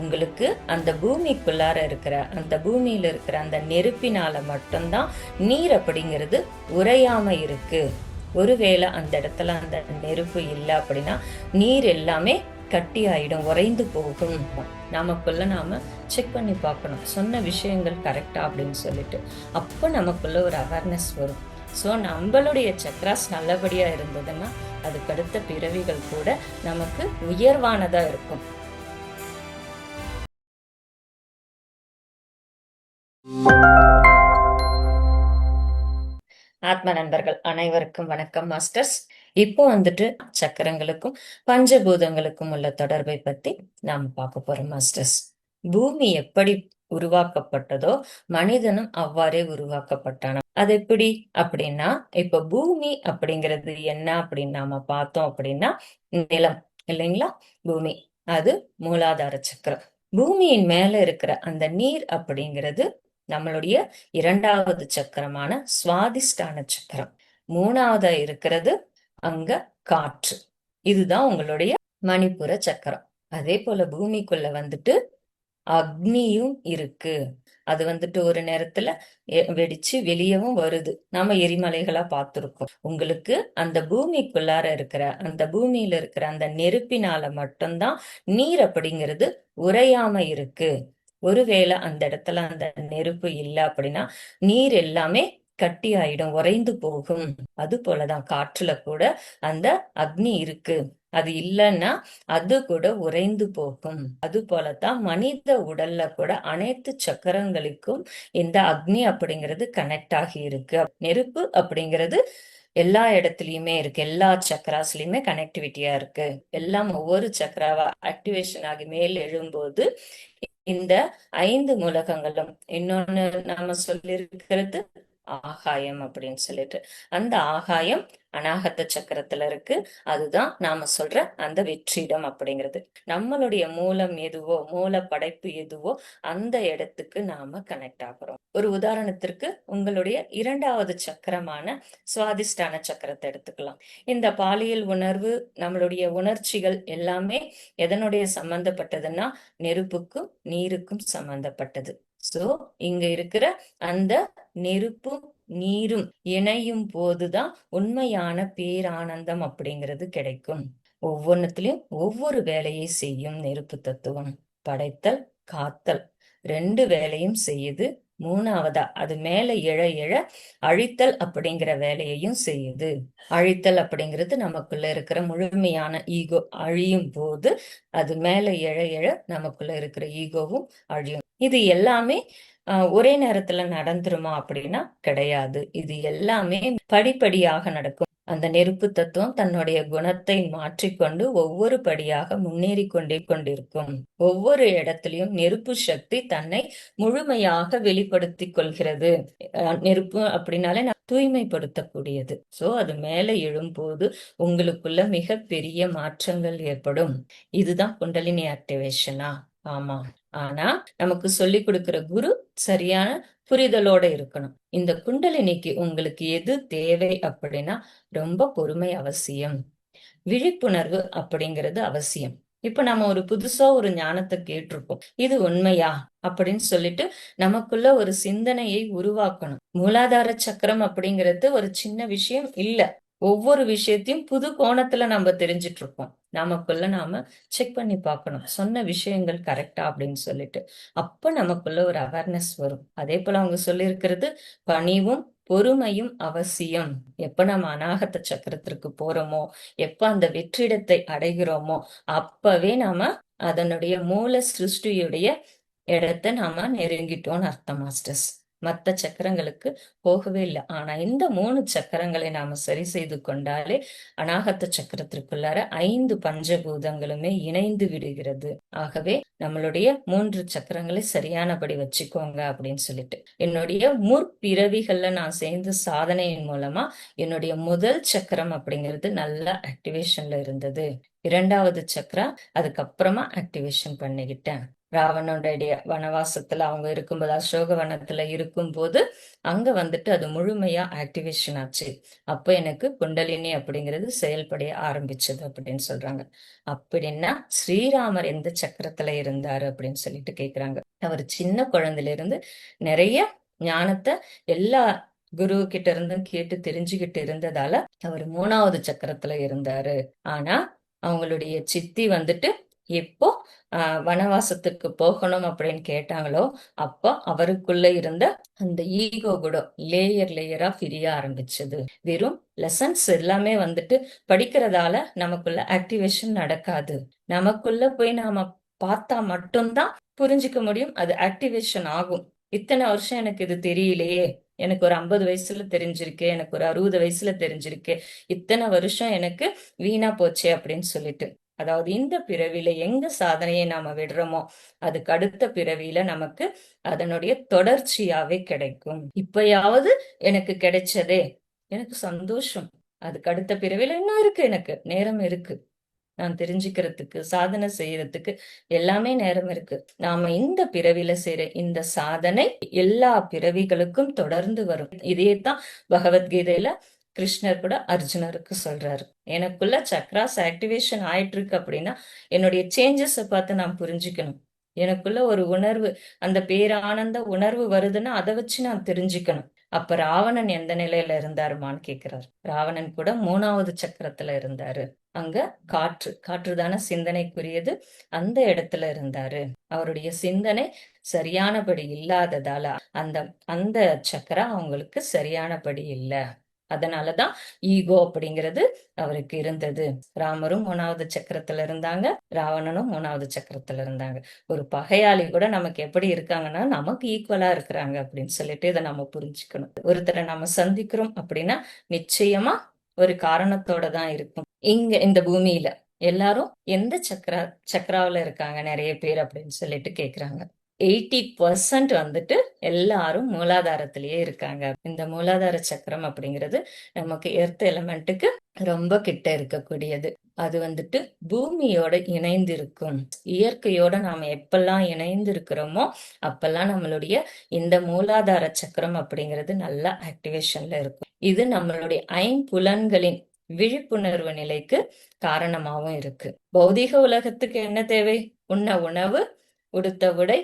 உங்களுக்கு அந்த பூமிக்குள்ளார இருக்கிற அந்த பூமியில் இருக்கிற அந்த நெருப்பினால மட்டும்தான் நீர் அப்படிங்கிறது உறையாம இருக்கு. ஒருவேளை அந்த இடத்துல அந்த நெருப்பு இல்லை அப்படின்னா நீர் எல்லாமே கட்டி ஆயிடும் உறைந்து போகும். நமக்குள்ள நாம செக் பண்ணி பார்க்கணும். சொன்ன விஷயங்கள் கரெக்டா அப்படின்னு சொல்லிட்டு. அப்போ நமக்குள்ள ஒரு அவேர்னஸ் வரும். ஸோ நம்மளுடைய சக்ராஸ் நல்லபடியா இருந்ததுன்னா அதுக்கு அடுத்த பிறவிகள் கூட நமக்கு உயர்வானதா இருக்கும். ஆத்ம நண்பர்கள் அனைவருக்கும் வணக்கம் மாஸ்டர்ஸ். இப்போ வந்துட்டு சக்கரங்களுக்கும் பஞ்சபூதங்களுக்கும் உள்ள தொடர்பை பத்தி நாம் பார்க்க போறோம் மாஸ்டர்ஸ். பூமி எப்படி உருவாக்கப்பட்டதோ மனிதனும் அவ்வாறே உருவாக்கப்பட்டான அது எப்படி? அப்படின்னா இப்ப பூமி அப்படிங்கிறது என்ன அப்படின்னு நாம பார்த்தோம் அப்படின்னா நிலம் இல்லைங்களா? பூமி. அது மூலாதார சக்கரம். பூமியின் மேல இருக்கிற அந்த நீர் அப்படிங்கிறது நம்மளுடைய இரண்டாவது சக்கரமான சுவாதிஷ்டான சக்கரம். மூணாவதா இருக்கிறது அங்க காற்று. இதுதான் உங்களுடைய மணிப்புற சக்கரம். அதே போல பூமிக்குள்ள வந்துட்டு அக்னியும் இருக்கு. அது வந்துட்டு ஒரு நேரத்துல வெடிச்சு வெளியவும் வருது. நாம எரிமலைகளா பார்த்திருக்கோம். உங்களுக்கு அந்த பூமிக்குள்ளார இருக்கிற அந்த பூமியில இருக்கிற அந்த நெருப்பினால மட்டும்தான் நீர் அப்படிங்கிறது உறையாம இருக்கு. ஒருவேளை அந்த இடத்துல அந்த நெருப்பு இல்லை அப்படின்னா நீர் எல்லாமே கட்டி ஆயிடும் உறைந்து போகும். அது போலதான் காற்றுல கூட அந்த அக்னி இருக்கு. அது இல்லைன்னா அது கூட உறைந்து போகும். அது போலதான் மனித உடல்ல கூட அனைத்து சக்கரங்களுக்கும் இந்த அக்னி அப்படிங்கிறது கனெக்ட் ஆகி இருக்கு. நெருப்பு அப்படிங்கிறது எல்லா இடத்துலயுமே இருக்கு. எல்லா சக்கராஸ்லயுமே கனெக்டிவிட்டியா இருக்கு. எல்லாம் ஒவ்வொரு சக்கராவா ஆக்டிவேஷன் ஆகி மேல் எழும்போது இந்த ஐந்து மூலகங்களும். இன்னொன்னு நாம சொல்லியிருக்கிறது ஆகாயம் அப்படின்னு சொல்லிட்டு. அந்த ஆகாயம் அநாகத்த சக்கரத்துல இருக்கு. அதுதான் நாம சொல்ற அந்த வெற்றிடம் அப்படிங்கிறது. நம்மளுடைய மூலம் எதுவோ மூல படைப்பு எதுவோ அந்த இடத்துக்கு நாம கனெக்ட் ஆகுறோம். ஒரு உதாரணத்திற்கு உங்களுடைய இரண்டாவது சக்கரமான சுவாதிஷ்டான சக்கரத்தை எடுத்துக்கலாம். இந்த பாலியல் உணர்வு நம்மளுடைய உணர்ச்சிகள் எல்லாமே எதனுடைய சம்பந்தப்பட்டதுன்னா நெருப்புக்கும் நீருக்கும் சம்பந்தப்பட்டது. சோ இங்க இருக்கிற அந்த நெருப்பும் நீரும் இணையும் போதுதான் உண்மையான பேரானந்தம் அப்படிங்கிறது கிடைக்கும். ஒவ்வொன்னுத்திலயும் ஒவ்வொரு வேலையை செய்யும் நெருப்பு தத்துவம். படைத்தல் காத்தல். ரெண்டு வேலையும் செய்யுது. மூணாவதா அது மேல எழ எழ அழித்தல் அப்படிங்கிற வேலையையும் செய்யுது. அழித்தல் அப்படிங்கிறது நமக்குள்ள இருக்கிற முழுமையான ஈகோ அழியும் போது அது மேல எழ எழ நமக்குள்ள இருக்கிற ஈகோவும் அழியும். இது எல்லாமே ஆஹ், ஒரே நேரத்துல நடந்துருமா அப்படின்னா கிடையாது. இது எல்லாமே படிப்படியாக நடக்கும். அந்த நெருப்பு தத்துவம் தன்னுடைய குணத்தை மாற்றிக்கொண்டு ஒவ்வொரு படியாக முன்னேறி கொண்டே கொண்டிருக்கும். ஒவ்வொரு இடத்திலையும் நெருப்பு சக்தி தன்னை முழுமையாக வெளிப்படுத்திக் கொள்கிறது. அஹ் நெருப்பு அப்படின்னாலே நான் தூய்மைப்படுத்தக்கூடியது. சோ அது மேல எழும்போது உங்களுக்குள்ள மிக பெரிய மாற்றங்கள் ஏற்படும். இதுதான் குண்டலினி ஆக்டிவேஷனா? ஆமா. ஆனா நமக்கு சொல்லி கொடுக்கிற குரு சரியான புரிதலோட இருக்கணும். இந்த குண்டலினிக்கு உங்களுக்கு எது தேவை அப்படின்னா ரொம்ப பொறுமை அவசியம். விழிப்புணர்வு அப்படிங்கிறது அவசியம். இப்ப நம்ம ஒரு புதுசா ஒரு ஞானத்தை கேட்டிருப்போம். இது உண்மையா? அப்படின்னு சொல்லிட்டு நமக்குள்ள ஒரு சிந்தனையை உருவாக்கணும். மூலாதார சக்கரம் அப்படிங்கிறது ஒரு சின்ன விஷயம் இல்ல. ஒவ்வொரு விஷயத்தையும் புது கோணத்துல நம்ம தெரிஞ்சிட்டு இருக்கோம் நமக்குள்ள நாம செக் பண்ணி பார்க்கணும். சொன்ன விஷயங்கள் கரெக்டா அப்படின்னு சொல்லிட்டு. அப்ப நமக்குள்ள ஒரு அவேர்னஸ் வரும். அதே போல அவங்க சொல்லியிருக்கிறது பணிவும் பொறுமையும் அவசியம். எப்ப நம்ம அநாகத்த சக்கரத்திற்கு போறோமோ எப்ப அந்த வெற்றிடத்தை அடைகிறோமோ அப்பவே நாம அதனுடைய மூல சிருஷ்டியுடைய இடத்தை நாம நெருங்கிட்டோம்னு அர்த்தம் மாஸ்டர்ஸ் மற்ற சக்கரங்களுக்கு போகவே இல்லை. ஆனா இந்த மூணு சக்கரங்களை நாம சரி செய்து கொண்டாலே அநாகத்த சக்கரத்திற்குள்ளார ஐந்து பஞ்சபூதங்களுமே இணைந்து விடுகிறது. ஆகவே நம்மளுடைய மூன்று சக்கரங்களை சரியானபடி வச்சுக்கோங்க அப்படின்னு சொல்லிட்டு. என்னுடைய முற்பிறவிகள்ல நான் சேர்ந்து சாதனையின் மூலமா என்னுடைய முதல் சக்கரம் அப்படிங்கிறது நல்ல ஆக்டிவேஷன்ல இருந்தது. இரண்டாவது சக்கரா அதுக்கப்புறமா ஆக்டிவேஷன் பண்ணிக்கிட்டேன். ராவணனுடைய வனவாசத்துல அவங்க இருக்கும்போது அசோக வனத்துல இருக்கும்போது அங்க வந்துட்டு அது முழுமையா ஆக்டிவேஷன் ஆச்சு. அப்ப எனக்கு குண்டலினி அப்படிங்கிறது செயல்படைய ஆரம்பிச்சது அப்படின்னு சொல்றாங்க. அப்படின்னா ஸ்ரீராமர் எந்த சக்கரத்துல இருந்தாரு அப்படின்னு சொல்லிட்டு கேக்குறாங்க. அவர் சின்ன குழந்தையில இருந்து நிறைய ஞானத்தை எல்லா குரு கிட்ட இருந்தும் கேட்டு தெரிஞ்சுக்கிட்டு இருந்ததால அவர் மூணாவது சக்கரத்துல இருந்தாரு. ஆனா அவங்களுடைய சித்தி வந்துட்டு எப்போ வனவாசத்துக்கு போகணும் அப்படின்னு கேட்டாங்களோ அப்போ அவருக்குள்ள இருந்த அந்த ஈகோ கூட லேயர் லேயரா பிரிய ஆரம்பிச்சது. வெறும் லெசன்ஸ் எல்லாமே வந்துட்டு படிக்கிறதால நமக்குள்ள ஆக்டிவேஷன் நடக்காது. நமக்குள்ள போய் நாம பார்த்தா மட்டும்தான் புரிஞ்சுக்க முடியும். அது ஆக்டிவேஷன் ஆகும். இத்தனை வருஷம் எனக்கு இது தெரியலையே. எனக்கு ஒரு ஐம்பது வயசுல தெரிஞ்சிருக்கு. எனக்கு ஒரு அறுபது வயசுல தெரிஞ்சிருக்கு. இத்தனை வருஷம் எனக்கு வீணா போச்சே அப்படின்னு சொல்லிட்டு. அதாவது இந்த பிறவியில எங்க சாதனையை நாம விடுறோமோ அதுக்கு அடுத்த பிறவியில நமக்கு அதனுடைய தொடர்ச்சியாவே கிடைக்கும். இப்பயாவது எனக்கு கிடைச்சதே எனக்கு சந்தோஷம். அதுக்கு அடுத்த பிறவியில இன்னும் இருக்கு எனக்கு நேரம் இருக்கு. நான் தெரிஞ்சுக்கிறதுக்கு சாதனை செய்யறதுக்கு எல்லாமே நேரம் இருக்கு. நாம இந்த பிறவில செய்யற இந்த சாதனை எல்லா பிறவிகளுக்கும் தொடர்ந்து வரும். இதே தான் பகவத்கீதையில கிருஷ்ணர் கூட அர்ஜுனருக்கு சொல்றாரு. எனக்குள்ள சக்ராஸ் ஆக்டிவேஷன் ஆயிட்டு இருக்கு அப்படின்னா என்னுடைய சேஞ்சஸை பார்த்து நான் புரிஞ்சுக்கணும். எனக்குள்ள ஒரு உணர்வு அந்த பேரானந்த உணர்வு வருதுன்னா அதை வச்சு நான் தெரிஞ்சுக்கணும். அப்ப ராவணன் எந்த நிலையில இருந்தாருமான்னு கேக்குறாரு. ராவணன் கூட மூணாவது சக்கரத்துல இருந்தாரு. அங்க காற்று காற்றுதான சிந்தனைக்குரியது. அந்த இடத்துல இருந்தாரு. அவருடைய சிந்தனை சரியானபடி இல்லாததால அந்த அந்த சக்கரம் அவங்களுக்கு சரியானபடி இல்லை. அதனாலதான் ஈகோ அப்படிங்கிறது அவருக்கு இருந்தது. ராமரும் மூணாவது சக்கரத்துல இருந்தாங்க. ராவணனும் மூணாவது சக்கரத்துல இருந்தாங்க. ஒரு பகையாளி கூட நமக்கு எப்படி இருக்காங்கன்னா நமக்கு ஈக்குவலா இருக்கிறாங்க அப்படின்னு சொல்லிட்டு இதை நம்ம புரிஞ்சுக்கணும். ஒருத்தரை நம்ம சந்திக்கிறோம் அப்படின்னா நிச்சயமா ஒரு காரணத்தோட தான் இருக்கும். இங்க இந்த பூமியில எல்லாரும் எந்த சக்கரா சக்கராவில இருக்காங்க? நிறைய பேர் அப்படின்னு சொல்லிட்டு கேக்குறாங்க. எயிட்டி பர்சன்ட் வந்துட்டு எல்லாரும் மூலாதாரத்திலேயே இருக்காங்க. இந்த மூலாதார சக்கரம் அப்படிங்கிறது நமக்கு எர்த் எலமெண்ட்டுக்கு ரொம்ப கிட்ட இருக்கக்கூடியது. அது வந்துட்டு பூமியோட இணைந்து இருக்கும் இயற்கையோட நாம எப்பெல்லாம் இணைந்து இருக்கிறோமோ அப்பெல்லாம் நம்மளுடைய இந்த மூலாதார சக்கரம் அப்படிங்கிறது நல்ல ஆக்டிவேஷன்ல இருக்கும். இது நம்மளுடைய ஐம்புலன்களின் விழிப்புணர்வு நிலைக்கு காரணமாகவும் இருக்கு. பௌதிக உலகத்துக்கு என்ன தேவை? உண்ண உணவு உடுத்த உடை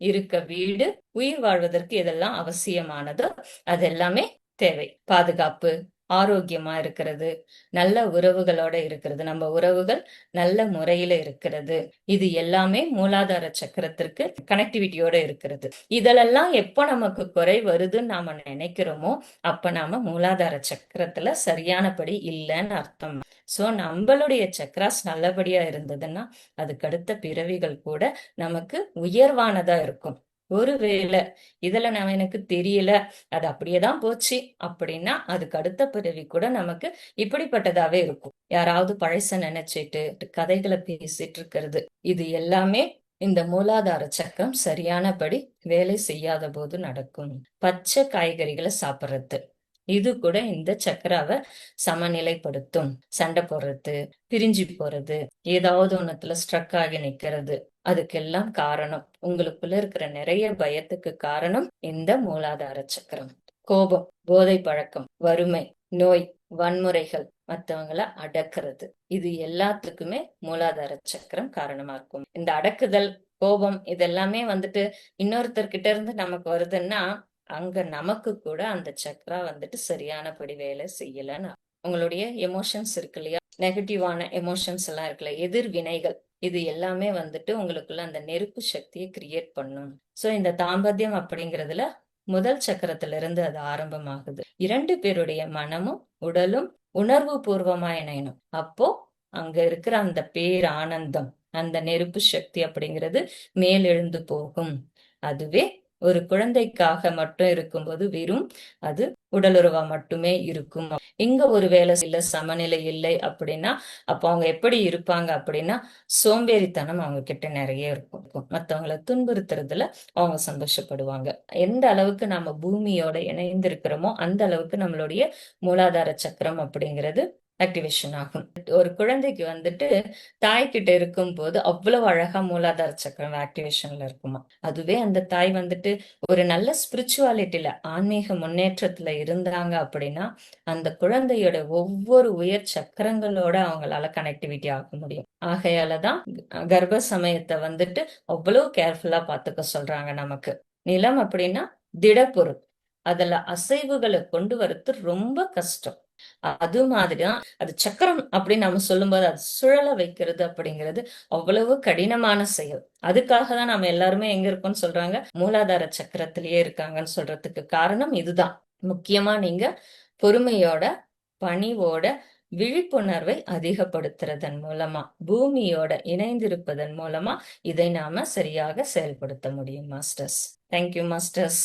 இருக்க வீடு உயிர் வாழ்வதற்கு எதெல்லாம் அவசியமானதோ அதெல்லாமே தேவை. பாதுகாப்பு ஆரோக்கியமா இருக்கிறது நல்ல உறவுகளோட இருக்கிறது. நம்ம உறவுகள் நல்ல முறையில இருக்கிறது. இது எல்லாமே மூலாதார சக்கரத்திற்கு கனெக்டிவிட்டியோட இருக்கிறது. இதெல்லாம் எப்போ நமக்கு குறை வருதுன்னு நாம நினைக்கிறோமோ அப்ப நாம மூலாதார சக்கரத்துல சரியானபடி இல்லைன்னு அர்த்தம். சோ நம்மளுடைய சக்கராஸ் நல்லபடியா இருந்ததுன்னா அதுக்கு அடுத்த பிறவிகள் கூட நமக்கு உயர்வானதா இருக்கும். ஒருவேளை இதுல நான் எனக்கு தெரியல. அது அப்படியேதான் போச்சு. அப்படின்னா அதுக்கு அடுத்த பிறவி கூட நமக்கு இப்படிப்பட்டதாவே இருக்கும். யாராவது பழச நினைச்சிட்டு கதைகளை பேசிட்டு இருக்கிறது. இது எல்லாமே இந்த மூலாதார சக்கரம் சரியானபடி வேலை செய்யாத போது நடக்கும். பச்சை காய்கறிகளை சாப்பிட்றது. இது கூட இந்த சக்கராவை சமநிலைப்படுத்தும். சண்டை போடுறது பிரிஞ்சு போறது ஏதாவது ஒன்னத்துல ஸ்ட்ரக் ஆகி நிக்கிறது. அதுக்கெல்லாம் காரணம். உங்களுக்குள்ள இருக்கிற நிறைய பயத்துக்கு காரணம் இந்த மூலாதார சக்கரம். கோபம் போதை பழக்கம் வறுமை நோய் வன்முறைகள் மற்றவங்களை அடக்குறது. இது எல்லாத்துக்குமே மூலாதார சக்கரம் காரணமா இருக்கும். இந்த அடக்குதல் கோபம் இதெல்லாமே வந்துட்டு இன்னொருத்தர்கிட்ட இருந்து நமக்கு வருதுன்னா அங்க நமக்கு கூட அந்த சக்ரா வந்துட்டு சரியானபடி வேலை செய்யலன்னு உங்களுடைய எமோஷன்ஸ் இருக்கு இல்லையா? நெகட்டிவான எமோஷன்ஸ் எல்லாம் இருக்குல்ல எதிர்வினைகள் இது எல்லாமே வந்துட்டு உங்களுக்குள்ள அந்த நெருப்பு சக்தியை கிரியேட் பண்ணும். சோ இந்த தாம்பத்தியம் அப்படிங்கிறதுல முதல் சக்கரத்துல இருந்து அது ஆரம்பமாகுது. இரண்டு பேருடைய மனமும் உடலும் உணர்வு பூர்வமா இணையணும். அப்போ அங்க இருக்கிற அந்த பேர் ஆனந்தம் அந்த நெருப்பு சக்தி அப்படிங்கிறது மேலெழுந்து போகும். அதுவே ஒரு குழந்தைக்காக மட்டும் இருக்கும்போது வெறும் அது உடலுறவா மட்டுமே இருக்கும். இங்க ஒரு வேலை இல்லை சமநிலை இல்லை அப்படின்னா அப்ப அவங்க எப்படி இருப்பாங்க அப்படின்னா சோம்பேறித்தனம் அவங்க கிட்ட நிறைய இருக்கும். மற்றவங்களை துன்புறுத்துறதுல அவங்க சந்தோஷப்படுவாங்க. எந்த அளவுக்கு நம்ம பூமியோட இணைந்திருக்கிறோமோ அந்த அளவுக்கு நம்மளுடைய மூலாதார சக்கரம் அப்படிங்கிறது ஆக்டிவேஷன் ஆகும். ஒரு குழந்தைக்கு வந்துட்டு தாய்கிட்ட இருக்கும் போது அவ்வளவு அழகா மூலாதார சக்கரம் ஆக்டிவேஷன்ல இருக்குமா? அதுவே அந்த தாய் வந்துட்டு ஒரு நல்ல ஸ்பிரிச்சுவாலிட்டியில ஆன்மீக முன்னேற்றத்துல இருந்தாங்க அப்படின்னா அந்த குழந்தையோட ஒவ்வொரு உயர் சக்கரங்களோட அவங்களால கனெக்டிவிட்டி ஆக முடியும். ஆகையாலதான் கர்ப்ப சமயத்தை வந்துட்டு அவ்வளவு கேர்ஃபுல்லா பாத்துக்க சொல்றாங்க நமக்கு. நிலம் அப்படின்னா திடப்பொருள். அதுல அசைவுகளை கொண்டு வரது ரொம்ப கஷ்டம். அது மாதிரிதான் அது சக்கரம் அப்படின்னு நம்ம சொல்லும்போது அது சுழல வைக்கிறது அப்படிங்கிறது அவ்வளவு கடினமான செயல். அதுக்காக தான் நம்ம எல்லாருமே எங்க இருக்கோம்னு சொல்றாங்க? மூலாதார சக்கரத்திலேயே இருக்காங்கன்னு சொல்றதுக்கு காரணம் இதுதான். முக்கியமா நீங்க பொறுமையோட பணிவோட விழிப்புணர்வை அதிகப்படுத்துறதன் மூலமா பூமியோட இணைந்திருப்பதன் மூலமா இதை நாம சரியாக செயல்படுத்த முடியும் மாஸ்டர்ஸ். Thank you masters.